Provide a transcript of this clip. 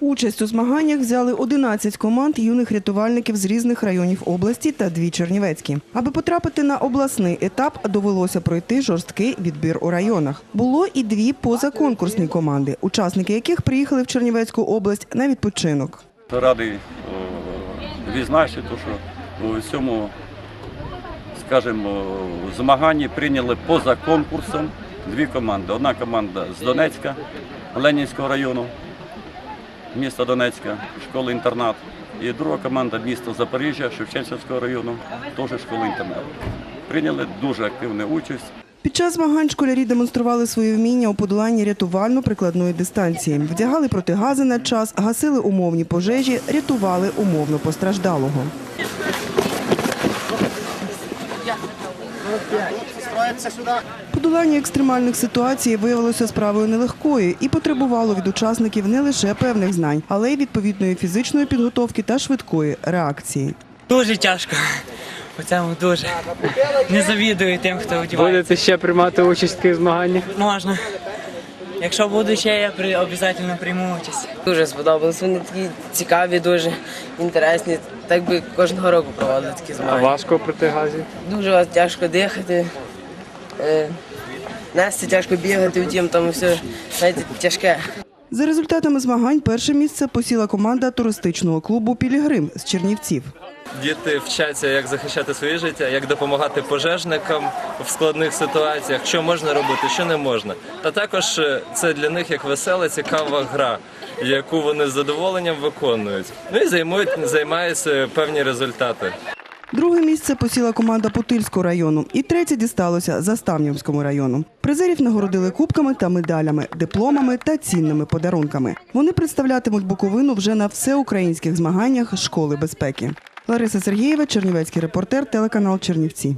Участь у змаганнях взяли 11 команд юних рятувальників з різних районів області та дві чернівецькі. Аби потрапити на обласний етап, довелося пройти жорсткий відбір у районах. Було і дві позаконкурсні команди, учасники яких приїхали в Чернівецьку область на відпочинок. Радий е, відзначити, що у цьому, скажімо, змаганні прийняли поза конкурсом дві команди. Одна команда з Донецька, Ленінського району, міста Донецька, школи-інтернат. І друга команда міста Запоріжжя, Шевченківського району, теж школи-інтернат. Прийняли дуже активну участь. Під час змагань школярі демонстрували свої вміння у подоланні рятувально-прикладної дистанції, вдягали протигази на час, гасили умовні пожежі, рятували умовно постраждалого. Подолання екстремальних ситуацій виявилося справою нелегкою і потребувало від учасників не лише певних знань, але й відповідної фізичної підготовки та швидкої реакції. Дуже тяжко. У цьому дуже. Не завідую тим, хто одіває. Будете ще приймати участь в таких змаганнях? Можна. Якщо буду ще, я при... обов'язково прийму участь. Дуже сподобалось. Вони такі цікаві, дуже інтересні. Так би кожного року проводили такі А змагання. важко проти газів? Дуже тяжко дихати. Е, Нести тяжко бігати, втім, там все знаєте, тяжке. За результатами змагань перше місце посіла команда туристичного клубу Пілігрим з Чернівців. Діти вчаться, як захищати своє життя, як допомагати пожежникам в складних ситуаціях, що можна робити, що не можна. Та також е, це для них як весела, цікава гра, яку вони з задоволенням виконують. Ну і займають, займаються певні результати. Друге місце посіла команда Путильського району і третє дісталося Заставнівському району. Призерів нагородили кубками та медалями, дипломами та цінними подарунками. Вони представлятимуть Буковину вже на всеукраїнських змаганнях школи безпеки. Лариса Сергієва, Чернівецький репортер, телеканал Чернівці.